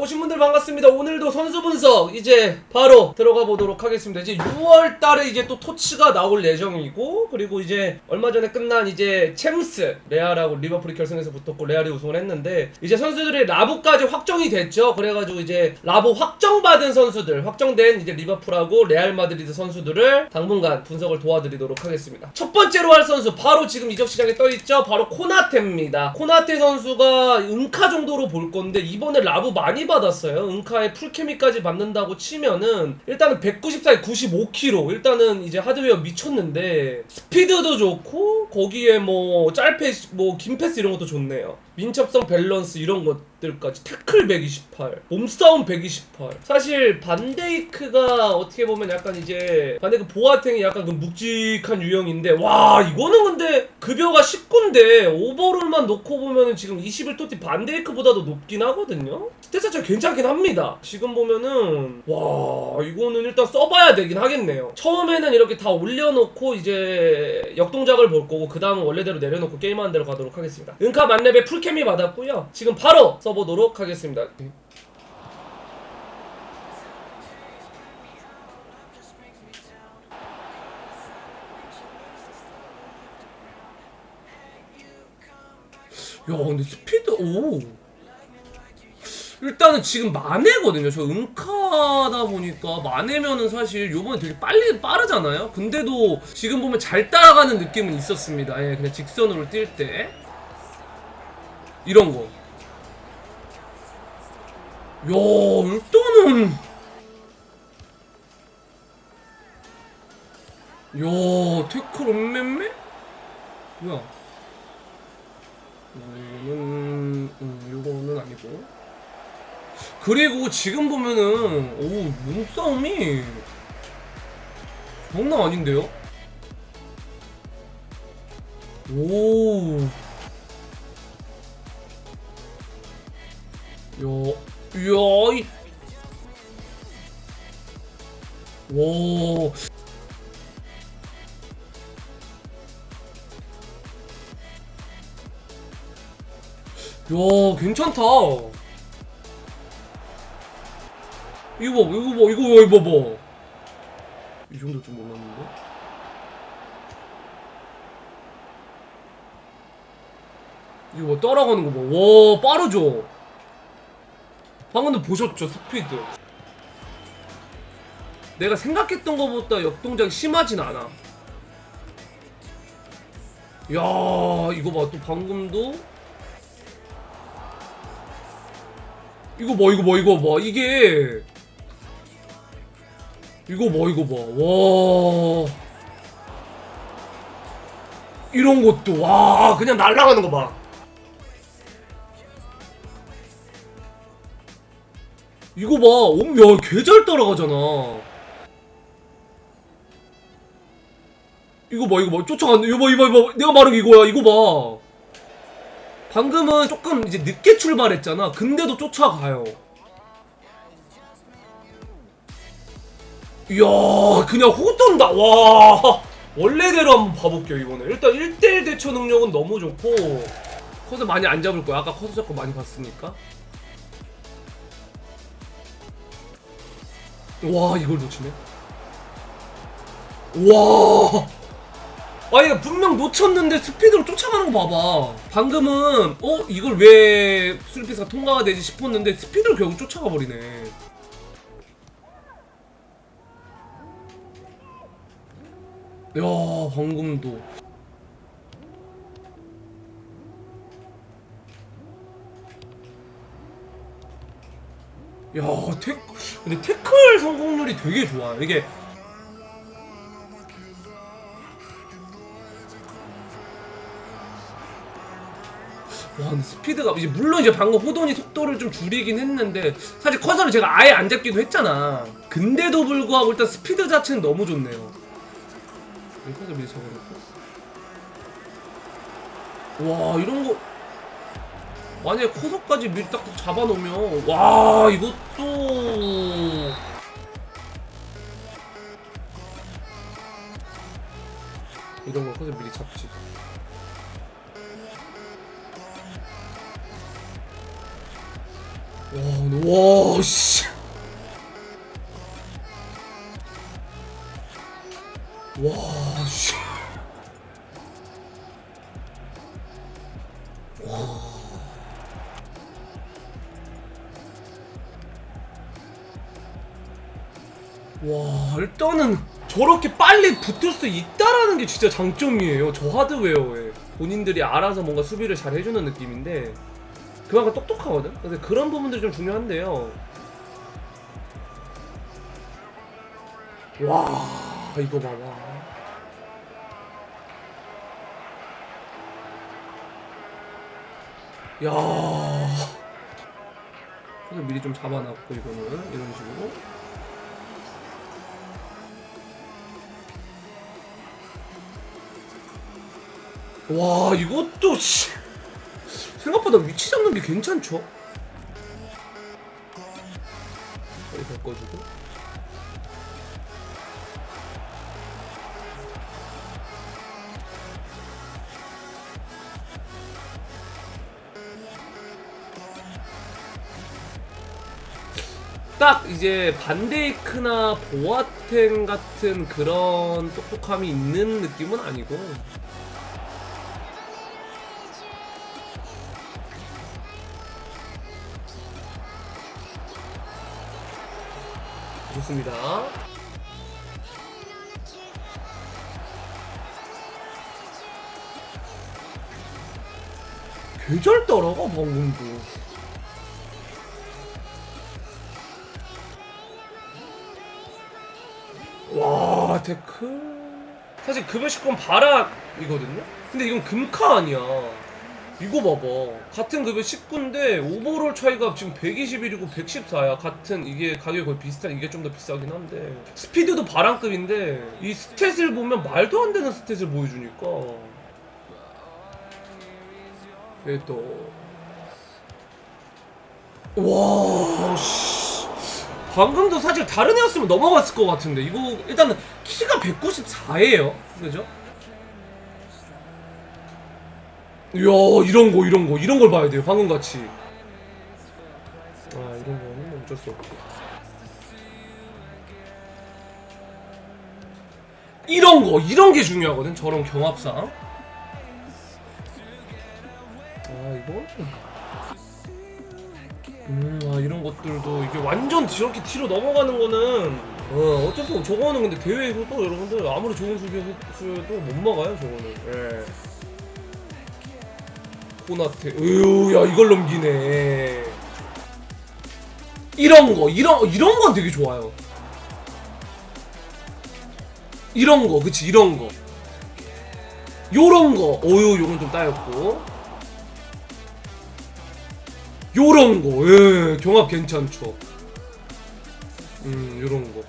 오신 분들 반갑습니다. 오늘도 선수 분석 이제 바로 들어가 보도록 하겠습니다. 이제 6월 달에 이제 또 토치가 나올 예정이고 그리고 이제 얼마 전에 끝난 이제 챔스 레알하고 리버풀이 결승에서 붙었고 레알이 우승을 했는데 이제 선수들이 라보까지 확정이 됐죠. 그래가지고 이제 라보 확정받은 선수들 확정된 이제 리버풀하고 레알 마드리드 선수들을 당분간 분석을 도와드리도록 하겠습니다. 첫 번째로 할 선수 바로 지금 이적 시장에 떠 있죠. 바로 코나테입니다. 코나테 선수가 은카 정도로 볼 건데 이번에 라브 많이 받았어요. 은카에 풀케미까지 받는다고 치면은 일단은 194에 95kg 일단은 이제 하드웨어 미쳤는데 스피드도 좋고 거기에 뭐 짤패스 뭐긴 패스 이런 것도 좋네요. 민첩성 밸런스 이런 것들까지 태클 128 몸싸움 128 사실 반데이크가 어떻게 보면 약간 이제 반데이크 보아탱이 약간 그 묵직한 유형인데 와 이거는 근데 급여가 19인데 오버롤만 놓고 보면은 지금 21토티 반데이크보다도 높긴 하거든요 스탯 자체가 괜찮긴 합니다. 지금 보면은 와 이거는 일단 써봐야 되긴 하겠네요. 처음에는 이렇게 다 올려놓고 이제 역동작을 볼 거고 그 다음은 원래대로 내려놓고 게임하는 대로 가도록 하겠습니다. 은카 만렙에 풀케미 받았고요. 지금 바로 써보도록 하겠습니다. 야 근데 스피드 오 일단은 지금 만회거든요. 저 은카다 보니까 만회면은 사실 요번에 되게 빨리 빠르잖아요. 근데도 지금 보면 잘 따라가는 느낌은 있었습니다. 예 그냥 직선으로 뛸 때. 이런 거. 야, 일단은. 야, 태클 엄매매? 뭐야? 이거는 음, 이거는 아니고. 그리고 지금 보면은 오 몸싸움이 장난 아닌데요? 오. 야, 이야, 이. 와. 야, 괜찮다. 이거 봐, 이거 봐, 이거 봐, 이거 봐. 이 정도 좀 몰랐는데? 이거 봐, 따라가는 거 봐. 와, 빠르죠? 방금도 보셨죠, 스피드. 내가 생각했던 것보다 역동작이 심하진 않아. 야, 이거 봐, 또 방금도 이거 봐, 이거 봐, 이거 봐. 이게 이거 봐, 이거 봐. 와. 이런 것도 와, 그냥 날아가는 거 봐. 이거 봐. 옴, 야, 개 잘 따라가잖아. 이거 봐, 이거 봐. 쫓아간다. 이거 봐, 이거 봐, 이거 봐. 내가 게 이거야. 이거 봐. 방금은 조금 이제 늦게 출발했잖아. 근데도 쫓아가요. 이야, 그냥 호돈다. 와. 원래대로 한번 봐볼게요, 이거는. 일단 1대1 대처 능력은 너무 좋고. 커서 많이 안 잡을 거야. 아까 커서 잡고 많이 봤으니까. 와, 이걸 놓치네. 와. 아 얘가 분명 놓쳤는데 스피드로 쫓아가는 거 봐봐 방금은 어? 이걸 왜 술피스가 통과가 되지 싶었는데 스피드로 결국 쫓아가 버리네 야 방금도. 야 태, 근데 태클 성공률이 되게 좋아 이게 와 스피드가 이제 물론 이제 방금 호돈이 속도를 좀 줄이긴 했는데 사실 커서를 제가 아예 안 잡기도 했잖아. 근데도 불구하고 일단 스피드 자체는 너무 좋네요 여기까지 미리 잡아놓고. 와 이런 거. 만약에 커서까지 미리 딱 잡아놓으면 와 이것도. 이런 거 커서 미리 잡지. 와, 와, 씨. 붙을 수 있다라는 게 진짜 장점이에요. 저 하드웨어에. 본인들이 알아서 뭔가 수비를 잘 해주는 느낌인데, 그만큼 똑똑하거든? 그래서 그런 부분들이 좀 중요한데요. 와, 이거 봐봐. 야. 그래서 미리 좀 잡아놨고, 이거는. 이런 식으로. 와 이것도 씨. 생각보다 위치 잡는 게 괜찮죠? 여기 바꿔주고. 딱 이제 반데이크나 보아텐 같은 그런 똑똑함이 있는 느낌은 아니고 좋습니다. 계절 따라가 방금도. 와 데크. 사실 급여 식권 바락이거든요. 근데 이건 금카 아니야. 이거 봐봐. 같은 급여 19인데 오버롤 차이가 지금 121이고 114야. 같은 이게 가격이 거의 비슷한 이게 좀 더 비싸긴 한데 스피드도 바람급인데 이 스탯을 보면 말도 안 되는 스탯을 보여주니까 얘 또. 와, 씨. 방금도 사실 다른 애였으면 넘어갔을 것 같은데 이거 일단은 키가 194예요. 그죠? 이야 이런 거 이런 거 이런 걸 봐야 돼요 방금 같이. 아 이런 거는 어쩔 수 없고 이런 거 이런 게 중요하거든 저런 경합상. 아 이거? 음아 이런 것들도 이게 완전 저렇게 뒤로 넘어가는 거는 어 없고 저거는 근데 대회에서도 여러분들 아무리 좋은 수비수도 못 막아요 저거는. 예. 코나테 으유 야 이걸 넘기네. 이런 거 이런 이런 건 되게 좋아요. 이런 거 그치 이런 거. 요런 거 오유 요건 좀 따였고. 요런 거예 경합 괜찮죠. 음 요런 거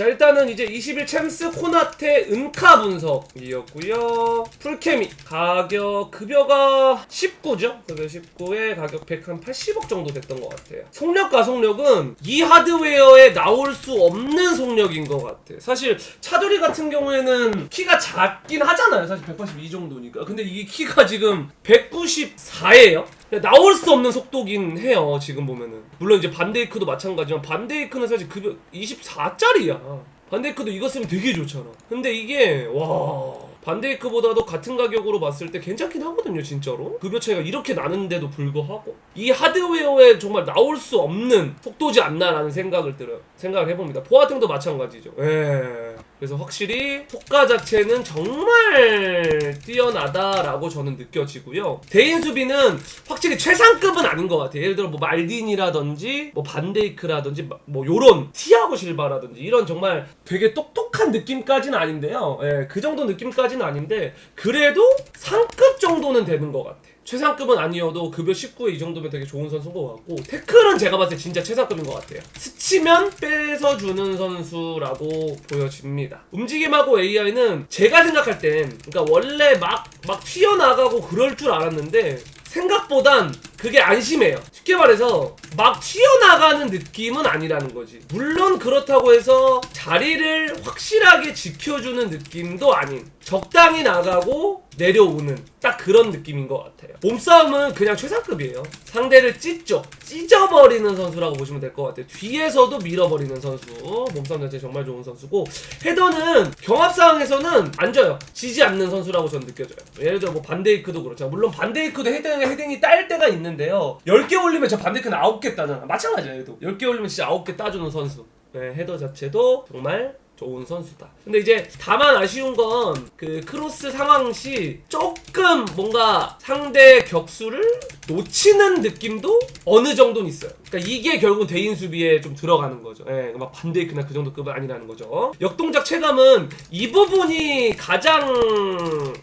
자 일단은 이제 20일 챔스 코나테 은카 분석이었고요. 풀케미 가격 급여가 19죠? 급여 19에 가격 180억 정도 됐던 것 같아요. 속력과 속력은 이 하드웨어에 나올 수 없는 속력인 것 같아요. 사실 차두리 같은 경우에는 키가 작긴 하잖아요. 사실 182 정도니까. 근데 이게 키가 지금 194예요. 나올 수 없는 속도긴 해요 지금 보면은. 물론 이제 반데이크도 마찬가지지만 반데이크는 사실 급여 24짜리야 반데이크도 이거 쓰면 되게 좋잖아? 근데 이게 와 반데이크보다도 같은 가격으로 봤을 때 괜찮긴 하거든요 진짜로. 급여 차이가 이렇게 나는데도 불구하고. 이 하드웨어에 정말 나올 수 없는 속도지 않나라는 생각을 들어요. 생각을 해봅니다. 보아등도 마찬가지죠. 예 그래서 확실히 속가 자체는 정말 뛰어나다라고 저는 느껴지고요. 대인 수비는 확실히 최상급은 아닌 것 같아요. 예를 들어 뭐 말딘이라든지 뭐 반데이크라든지 뭐 요런 티아고 실바라든지 이런 정말 되게 똑똑한 느낌까지는 아닌데요. 예, 그 정도 느낌까지는 아닌데 그래도 상급 정도는 되는 것 같아요 최상급은 아니어도 급여 19에 이 정도면 되게 좋은 선수인 것 같고 태클은 제가 봤을 때 진짜 최상급인 것 같아요. 스치면 뺏어주는 선수라고 보여집니다. 움직임하고 AI는 제가 생각할 땐 그러니까 원래 막, 막 튀어나가고 그럴 줄 알았는데 생각보단 그게 안심해요. 쉽게 말해서 막 튀어나가는 느낌은 아니라는 거지. 물론 그렇다고 해서 자리를 확실하게 지켜주는 느낌도 아닌. 적당히 나가고 내려오는 딱 그런 느낌인 것 같아요. 몸싸움은 그냥 최상급이에요. 상대를 찢죠. 찢어버리는 선수라고 보시면 될 것 같아요. 뒤에서도 밀어버리는 선수. 몸싸움 자체 정말 좋은 선수고 헤더는 경합 상황에서는 안 져요. 지지 않는 선수라고 저는 느껴져요. 예를 들어 뭐 반데이크도 그렇죠. 물론 반데이크도 헤딩, 헤딩이 딸 때가 있는 데요. 10개 올리면 저 반데이크는 9개 따잖아. 마찬가지예요. 얘도. 10개 올리면 진짜 9개 따주는 선수. 네, 헤더 자체도 정말 좋은 선수다. 근데 이제 다만 아쉬운 건 그 크로스 상황 시 조금 뭔가 상대 격수를 놓치는 느낌도 어느 정도는 있어요. 그러니까 이게 결국 대인 수비에 좀 들어가는 거죠. 예, 막 반데이크나 그 정도 급은 아니라는 거죠. 역동작 체감은 이 부분이 가장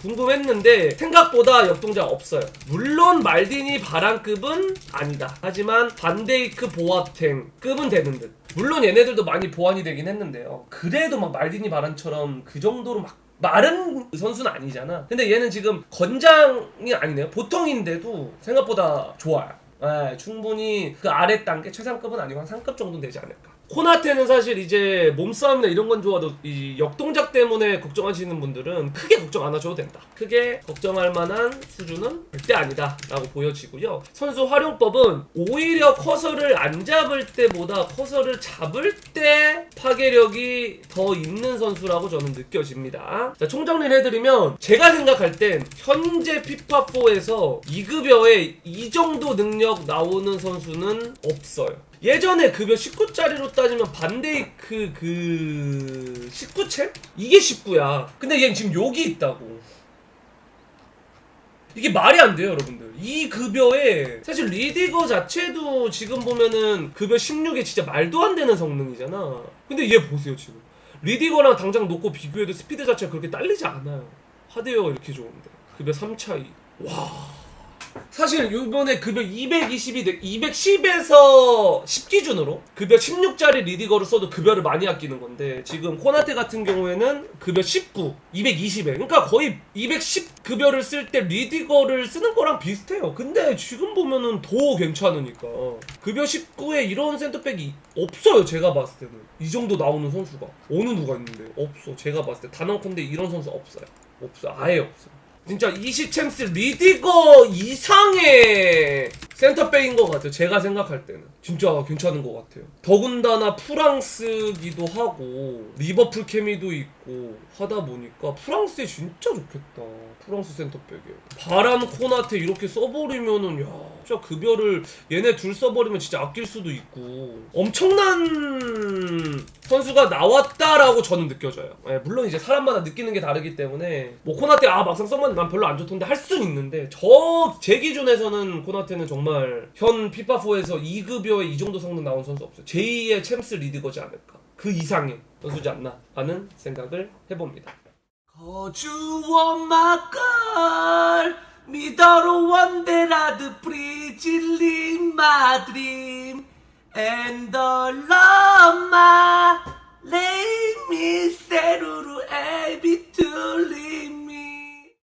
궁금했는데 생각보다 역동작 없어요. 물론 말디니 바란급은 아니다. 하지만 반데이크 보아탱 급은 되는 듯. 물론 얘네들도 많이 보완이 되긴 했는데요. 그래도 막 말디니 바란처럼 그 정도로 막 마른 선수는 아니잖아. 근데 얘는 지금 건장이 아니네요. 보통인데도 생각보다 좋아요. 예, 충분히 그 아래 단계 최상급은 아니고 한 상급 정도는 되지 않을까. 코나테는 사실 이제 몸싸움이나 이런 건 좋아도 이 역동작 때문에 걱정하시는 분들은 크게 걱정 안 하셔도 된다. 크게 걱정할 만한 수준은 절대 아니다 라고 보여지고요. 선수 활용법은 오히려 커서를 안 잡을 때보다 커서를 잡을 때 파괴력이 더 있는 선수라고 저는 느껴집니다. 자, 총정리를 해드리면 제가 생각할 땐 현재 피파4에서 2급여에 이 정도 능력 나오는 선수는 없어요. 예전에 급여 19짜리로 따지면 반데이크 그 19채? 이게 19야. 근데 얘는 지금 여기 있다고. 이게 말이 안 돼요, 여러분들. 이 급여에 사실 리디거 자체도 지금 보면은 급여 16에 진짜 말도 안 되는 성능이잖아. 근데 얘 보세요, 지금. 리디거랑 당장 놓고 비교해도 스피드 자체가 그렇게 딸리지 않아요. 하드웨어가 이렇게 좋은데. 급여 3 차이. 와. 사실 이번에 급여 220이 210에서 10 기준으로 급여 16짜리 리디거를 써도 급여를 많이 아끼는 건데 지금 코나테 같은 경우에는 급여 19, 220에 그러니까 거의 210 급여를 쓸 때 리디거를 쓰는 거랑 비슷해요. 근데 지금 보면은 더 괜찮으니까 급여 19에 이런 센터백이 없어요. 제가 봤을 때는 이 정도 나오는 선수가 어느 누가 있는데 없어. 제가 봤을 때 단언컨대 이런 선수 없어요. 없어. 아예 없어. 진짜 이시 챔스 리디거 이상의 센터백인 것 같아요. 제가 생각할 때는 진짜 괜찮은 것 같아요. 더군다나 프랑스기도 하고 리버풀 케미도 있고 하다 보니까 프랑스에 진짜 좋겠다. 프랑스 센터백에 바람 코나테 이렇게 써버리면은 야 진짜 급여를 얘네 둘 써버리면 진짜 아낄 수도 있고 엄청난 선수가 나왔다라고 저는 느껴져요. 예, 물론 이제 사람마다 느끼는 게 다르기 때문에 뭐 코나테 아 막상 써봤는데 난 별로 안 좋던데 할 수는 있는데 저 제 기준에서는 코나테는 정말 현 피파4에서 2급여에 이 정도 성능 나온 선수 없어요. 제2의 챔스 리드거지 않을까. 그 이상의 선수지 않나 하는 생각을 해봅니다.